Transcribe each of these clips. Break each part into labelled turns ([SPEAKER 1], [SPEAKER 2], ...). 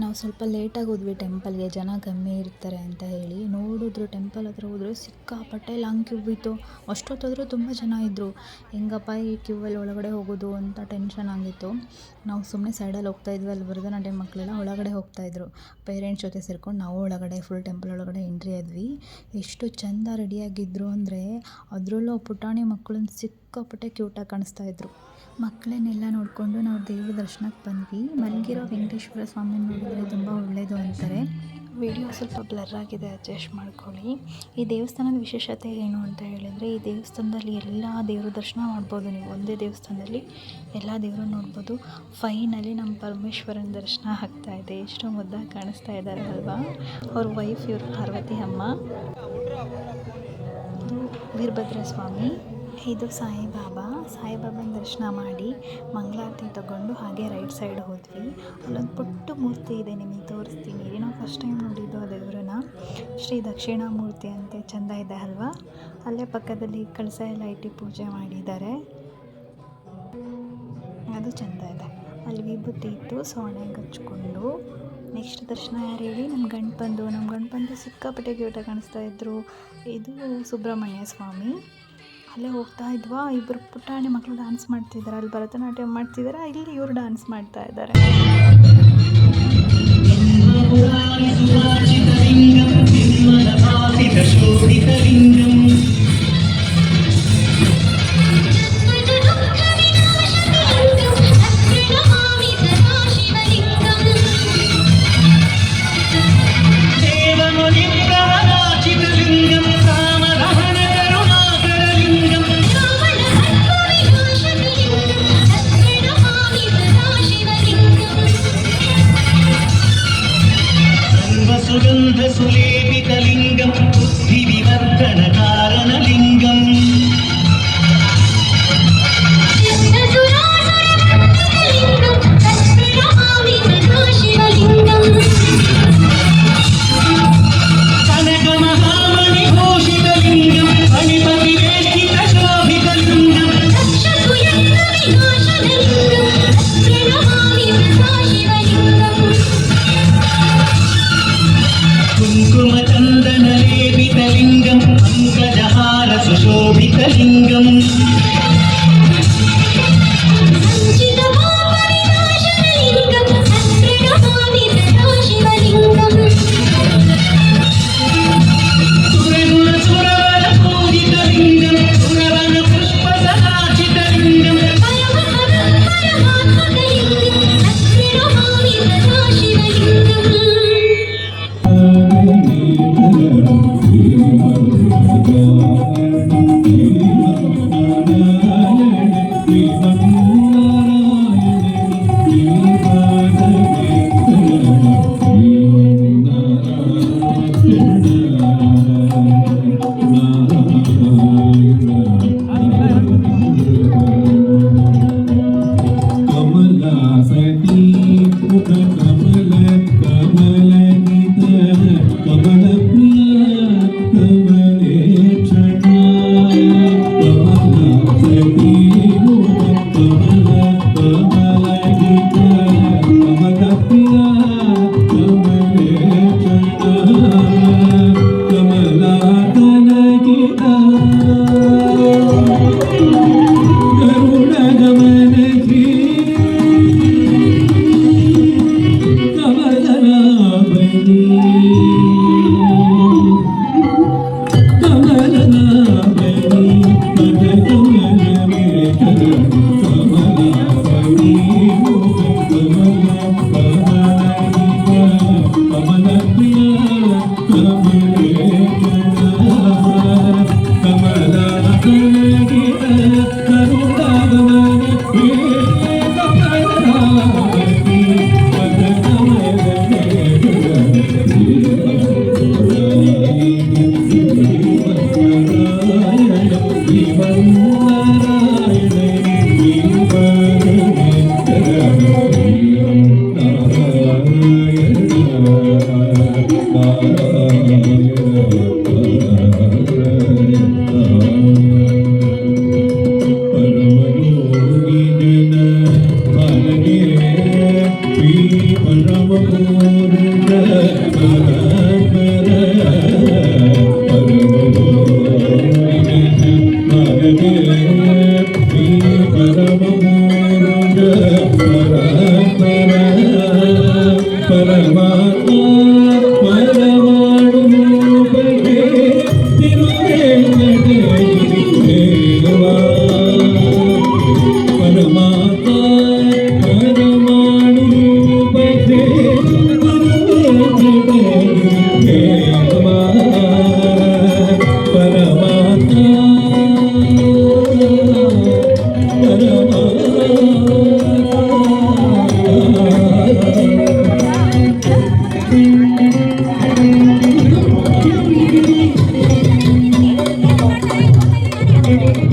[SPEAKER 1] ನಾವು ಸ್ವಲ್ಪ ಲೇಟಾಗಿ ಹೋದ್ವಿ ಟೆಂಪಲ್ಗೆ, ಜನ ಕಮ್ಮಿ ಇರ್ತಾರೆ ಅಂತ ಹೇಳಿ. ನೋಡಿದ್ರು ಟೆಂಪಲ್ ಹತ್ರ ಹೋದ್ರೆ ಸಿಕ್ಕಾಪಟ್ಟೆ ಲಾಂಗ್ ಕ್ಯೂ ಇತ್ತು. ಅಷ್ಟೊತ್ತಾದರೂ ತುಂಬ ಜನ ಇದ್ದರು ಹೆಂಗಪ್ಪ ಈ ಕ್ಯೂವಲ್ಲಿ ಒಳಗಡೆ ಹೋಗೋದು ಅಂತ ಟೆನ್ಷನ್ ಆಗಿತ್ತು. ನಾವು ಸುಮ್ಮನೆ ಸೈಡಲ್ಲಿ ಹೋಗ್ತಾ ಇದ್ವಿ, ಅಲ್ಲಿ ಭರತನಾಟ್ಯ ಮಕ್ಕಳೆಲ್ಲ ಒಳಗಡೆ ಹೋಗ್ತಾಯಿದ್ರು ಪೇರೆಂಟ್ಸ್ ಜೊತೆ ಸೇರ್ಕೊಂಡು ನಾವು ಒಳಗಡೆ ಫುಲ್ ಟೆಂಪಲ್ ಒಳಗಡೆ ಎಂಟ್ರಿ ಆದ್ವಿ. ಎಷ್ಟು ಚಂದ ರೆಡಿಯಾಗಿದ್ದರು ಅಂದರೆ ಅದರಲ್ಲೂ ಪುಟಾಣಿ ಮಕ್ಕಳನ್ನ ಸಿಕ್ಕಾಪಟ್ಟೆ ಕ್ಯೂಟಾಗಿ ಕಾಣಿಸ್ತಾ ಇದ್ರು. ಮಕ್ಕಳನ್ನೆಲ್ಲ ನೋಡಿಕೊಂಡು ನಾವು ದೇವ್ರ ದರ್ಶನಕ್ಕೆ ಬಂದ್ವಿ. ಮಲಗಿರೋ ವೆಂಕಟೇಶ್ವರ ಸ್ವಾಮಿನ ನೋಡಿದ್ರೆ ತುಂಬ ಒಳ್ಳೆಯದು ಅಂತಾರೆ. ವಿಡಿಯೋ ಸ್ವಲ್ಪ ಬ್ಲರ್ ಆಗಿದೆ ಅಡ್ಜಸ್ಟ್ ಮಾಡ್ಕೊಳ್ಳಿ. ಈ ದೇವಸ್ಥಾನದ ವಿಶೇಷತೆ ಏನು ಅಂತ ಹೇಳಿದರೆ, ಈ ದೇವಸ್ಥಾನದಲ್ಲಿ ಎಲ್ಲ ದೇವ್ರ ದರ್ಶನ ಮಾಡ್ಬೋದು ನೀವು. ಒಂದೇ ದೇವಸ್ಥಾನದಲ್ಲಿ ಎಲ್ಲ ದೇವರು ನೋಡ್ಬೋದು. ಫೈನಲಿ ನಮ್ಮ ಪರಮೇಶ್ವರನ ದರ್ಶನ ಆಗ್ತಾ ಇದೆ. ಎಷ್ಟು ಮುದ್ದಾಗಿ ಕಾಣಿಸ್ತಾ ಇದ್ದಾರೆ ಅಲ್ವಾ? ಅವ್ರ ವೈಫ್ ಇವರು ಪಾರ್ವತಿ ಅಮ್ಮ. ವೀರಭದ್ರ ಸ್ವಾಮಿ ಇದು ಸಾಯಿಬಾಬಾ. ಸಾಯಿಬಾಬಾನ ದರ್ಶನ ಮಾಡಿ ಮಂಗಳಾರತಿ ತಗೊಂಡು ಹಾಗೆ ರೈಟ್ ಸೈಡ್ ಹೋದ್ವಿ. ಅಲ್ಲೊಂದು ಪುಟ್ಟ ಮೂರ್ತಿ ಇದೆ ನಿಮಗೆ ತೋರಿಸ್ತೀನಿ. ಏನೋ ಫಸ್ಟ್ ಟೈಮ್ ನೋಡಿದ್ದು ಆ ದೇವ್ರನ್ನ. ಶ್ರೀ ದಕ್ಷಿಣಾಮೂರ್ತಿ ಅಂತೆ ಚೆಂದ ಇದೆ ಅಲ್ವಾ? ಅಲ್ಲೇ ಪಕ್ಕದಲ್ಲಿ ಕಳಸ ಎಲ್ಲ ಇಟ್ಟು ಪೂಜೆ ಮಾಡಿದ್ದಾರೆ. ಅದು ಚೆಂದ ಇದೆ. ಅಲ್ಲಿ ವಿಭೂತಿ ಇತ್ತು ಸೊಣೆಗೆ ಹಚ್ಕೊಂಡು ನೆಕ್ಸ್ಟ್ ದರ್ಶನ ಯಾರು ಹೇಳಿ? ನಮ್ಮ ಗಂಡು ನಮ್ಮ ಗಂಡು ಬಂದು ಸಿಕ್ಕಾಪಟ್ಟೆ ಕ್ಯೂಟಾಗಿ ಕಾಣಿಸ್ತಾ ಇದ್ರು. ಇದು ಸುಬ್ರಹ್ಮಣ್ಯ ಸ್ವಾಮಿ. ಅಲ್ಲೇ ಹೋಗ್ತಾ ಇದ್ವಾ ಇಬ್ಬರು ಪುಟಾಣಿ ಮಕ್ಕಳು ಡ್ಯಾನ್ಸ್ ಮಾಡ್ತಿದ್ದಾರೆ ಅಲ್ಲಿ ಭರತನಾಟ್ಯ ಮಾಡ್ತಿದ್ದಾರೆ ಇಲ್ಲಿ ಇವರು ಡ್ಯಾನ್ಸ್ ಮಾಡ್ತಾ ಇದ್ದಾರೆ
[SPEAKER 2] கோபிகலிங்கம் Música Thank you. Thank you.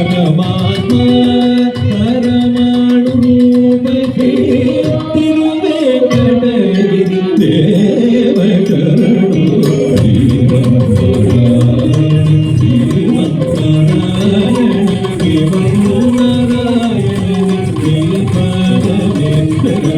[SPEAKER 2] పరమాత్మ పరమాణు రూపే తిరువేంకటగిరి దేవకరుడు
[SPEAKER 1] జీవంతరాయణ జీవంతరాయణ జీవంతరాయణ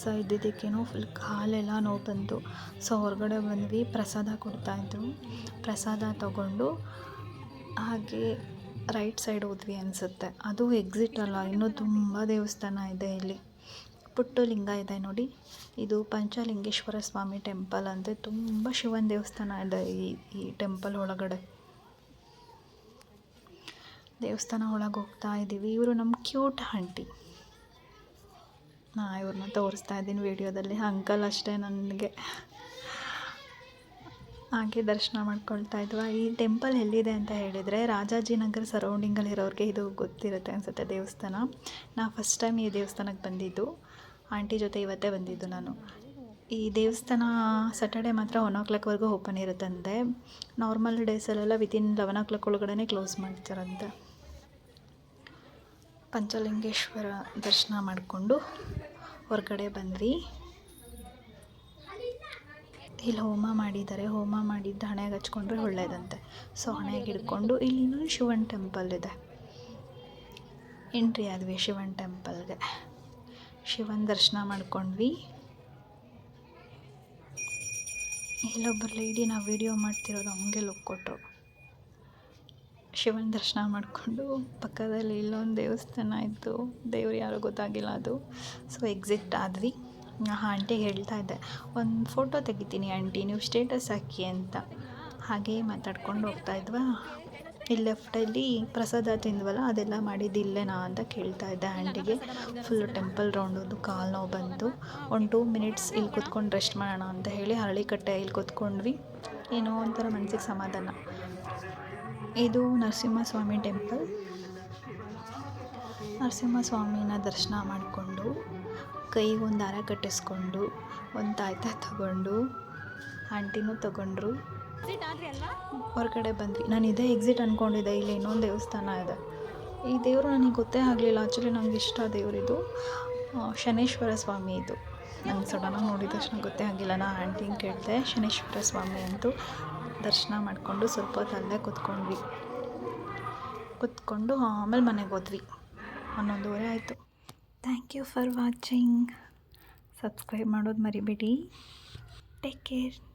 [SPEAKER 1] ಉಪವಾಸ ಇದ್ದಿದ್ದಕ್ಕೇನೋ ಫುಲ್ ಕಾಲೆಲ್ಲ ನೋವು ಬಂತು. ಸೊ ಹೊರಗಡೆ ಬಂದ್ವಿ, ಪ್ರಸಾದ ಕೊಡ್ತಾಯಿದ್ರು ಪ್ರಸಾದ ತಗೊಂಡು ಹಾಗೆ ರೈಟ್ ಸೈಡ್ ಹೋದ್ವಿ ಅನಿಸುತ್ತೆ. ಅದು ಎಕ್ಸಿಟ್ ಅಲ್ಲ, ಇನ್ನೂ ತುಂಬ ದೇವಸ್ಥಾನ ಇದೆ ಇಲ್ಲಿ. ಪುಟ್ಟು ಲಿಂಗ ಇದೆ ನೋಡಿ. ಇದು ಪಂಚಲಿಂಗೇಶ್ವರ ಸ್ವಾಮಿ ಟೆಂಪಲ್ ಅಂತೆ ತುಂಬ ಶಿವನ ದೇವಸ್ಥಾನ ಇದೆ ಈ ಈ ಟೆಂಪಲ್ ಒಳಗಡೆ. ದೇವಸ್ಥಾನ ಒಳಗೆ ಹೋಗ್ತಾ ಇದ್ದೀವಿ. ಇವರು ನಮ್ಮ ಕ್ಯೂಟ್ ಆಂಟಿ ನಾ ಇವ್ರನ್ನ ತೋರಿಸ್ತಾ ಇದ್ದೀನಿ ವಿಡಿಯೋದಲ್ಲಿ. ಅಂಕಲ್ ಅಷ್ಟೇ ನನಗೆ. ಹಾಗೆ ದರ್ಶನ ಮಾಡ್ಕೊಳ್ತಾ ಇದ್ವಾ? ಈ ಟೆಂಪಲ್ ಎಲ್ಲಿದೆ ಅಂತ ಹೇಳಿದರೆ ರಾಜಾಜಿನಗರ ಸರೌಂಡಿಂಗಲ್ಲಿರೋರಿಗೆ ಇದು ಗೊತ್ತಿರುತ್ತೆ ಅನಿಸುತ್ತೆ ದೇವಸ್ಥಾನ. ನಾ ಫಸ್ಟ್ ಟೈಮ್ ಈ ದೇವಸ್ಥಾನಕ್ಕೆ ಬಂದಿದ್ದು. ಆಂಟಿ ಜೊತೆ ಇವತ್ತೇ ಬಂದಿದ್ದು ನಾನು.
[SPEAKER 3] ಈ ದೇವಸ್ಥಾನ ಸ್ಯಾಟರ್ಡೆ ಮಾತ್ರ ಒನ್ ಓ ಕ್ಲಾಕ್ವರೆಗೂ ಓಪನ್ ಇರುತ್ತಂತೆ. ನಾರ್ಮಲ್ ಡೇಸಲ್ಲೆಲ್ಲ ವಿತಿನ್ ಲೆವೆನ್ ಓ ಕ್ಲಾಕ್ ಒಳಗಡೆ ಕ್ಲೋಸ್ ಮಾಡ್ತಾರಂತೆ. ಪಂಚಲಿಂಗೇಶ್ವರ ದರ್ಶನ ಮಾಡಿಕೊಂಡು ಹೊರಗಡೆ ಬಂದ್ವಿ. ಇಲ್ಲಿ ಹೋಮ ಮಾಡಿದ್ದಾರೆ. ಹೋಮ ಮಾಡಿದ್ದು ಹಣೆಗೆ ಹಚ್ಕೊಂಡ್ರೆ ಒಳ್ಳೆಯದಂತೆ ಸೊ, ಹಣೆಗೆ ಹಿಡ್ಕೊಂಡು ಇಲ್ಲಿ ಇನ್ನೊಂದು ಶಿವನ್ ಟೆಂಪಲ್ ಇದೆ. ಎಂಟ್ರಿ ಆದ್ವಿ ಶಿವನ್ ಟೆಂಪಲ್ಗೆ ಶಿವನ್ ದರ್ಶನ ಮಾಡ್ಕೊಂಡ್ವಿ. ಇಲ್ಲೊಬ್ಬರು ಲೇಡಿ ನಾವು ವಿಡಿಯೋ ಮಾಡ್ತಿರೋದು ಹಂಗೆ ಲುಕ್ ಕೊಟ್ಟರು ಶಿವನ ದರ್ಶನ ಮಾಡಿಕೊಂಡು ಪಕ್ಕದಲ್ಲಿ ಇಲ್ಲೊಂದು ದೇವಸ್ಥಾನ ಇತ್ತು. ದೇವ್ರು ಯಾರೋ ಗೊತ್ತಾಗಿಲ್ಲ ಅದು. ಸೊ ಎಕ್ಸಿಟ್ ಆದ್ವಿ. ಆ ಆಂಟಿಗೆ ಹೇಳ್ತಾ ಇದ್ದೆ, ಒಂದು ಫೋಟೋ ತೆಗಿತೀನಿ ಆಂಟಿ, ನೀವು ಸ್ಟೇಟಸ್ ಹಾಕಿ ಅಂತ. ಹಾಗೇ ಮಾತಾಡ್ಕೊಂಡು ಹೋಗ್ತಾ ಇದ್ವಾ. ಇಲ್ಲಿ ಲೆಫ್ಟಲ್ಲಿ ಪ್ರಸಾದ ತಿಂದ್ವಲ್ಲ, ಅದೆಲ್ಲ ಮಾಡಿದ್ದು ಇಲ್ಲೇನಾ ಅಂತ ಕೇಳ್ತಾ ಇದ್ದೆ ಆಂಟಿಗೆ. ಫುಲ್ಲು ಟೆಂಪಲ್ ರೌಂಡೋದು ಕಾಲು ನೋವು ಬಂತು. ಒಂದು ಟೂ ಮಿನಿಟ್ಸ್ ಇಲ್ಲಿ ಕೂತ್ಕೊಂಡು ರೆಸ್ಟ್ ಮಾಡೋಣ ಅಂತ ಹೇಳಿ ಹರಳಿಕಟ್ಟೆ ಇಲ್ಲಿ ಕೂತ್ಕೊಂಡ್ವಿ. ಏನೋ ಒಂಥರ ಮನಸ್ಸಿಗೆ ಸಮಾಧಾನ. ಇದು ನರಸಿಂಹಸ್ವಾಮಿ ಟೆಂಪಲ್. ನರಸಿಂಹಸ್ವಾಮಿನ ದರ್ಶನ ಮಾಡಿಕೊಂಡು ಕೈಗೊಂದು ದಾರ ಕಟ್ಟಿಸ್ಕೊಂಡು, ಒಂದು ತಾಯ್ತ ತಗೊಂಡು, ಆಂಟಿನೂ ತಗೊಂಡ್ರು. ಹೊರಗಡೆ ಬಂದ್ವಿ. ನಾನು ಇದೇ ಎಕ್ಸಿಟ್ ಅಂದ್ಕೊಂಡಿದ್ದೆ ಇಲ್ಲಿ ಇನ್ನೊಂದು ದೇವಸ್ಥಾನ ಇದೆ. ಈ ದೇವರು ನನಗೆ ಗೊತ್ತೇ ಆಗಲಿಲ್ಲ. ಆ್ಯಕ್ಚುಲಿ ನನಗೆ ಇಷ್ಟ ದೇವರಿದು ಶನೇಶ್ವರ ಸ್ವಾಮಿ ಇದು. ನಂಗೆ ಸಡನ್ನಾಗಿ ನೋಡಿದ ತಕ್ಷಣ ಗೊತ್ತೇ ಆಗಿಲ್ಲ ನಾನು ಆಂಟಿಂಗೆ ಕೇಳಿದೆ, ಶನೇಶ್ವರ ಸ್ವಾಮಿ ಅಂತೂ. ದರ್ಶನ ಮಾಡಿಕೊಂಡು ಸ್ವಲ್ಪ ಹೊತ್ತು ಅಲ್ಲೇ ಕೂತ್ಕೊಂಡ್ವಿ. ಕೂತ್ಕೊಂಡು ಆಮೇಲೆ ಮನೆಗೆ ಹೋದ್ವಿ. ಹನ್ನೊಂದುವರೆ ಆಯಿತು. Thank you for watching. Subscribe ಮಾಡೋದು ಮರಿಬೇಡಿ. Take care.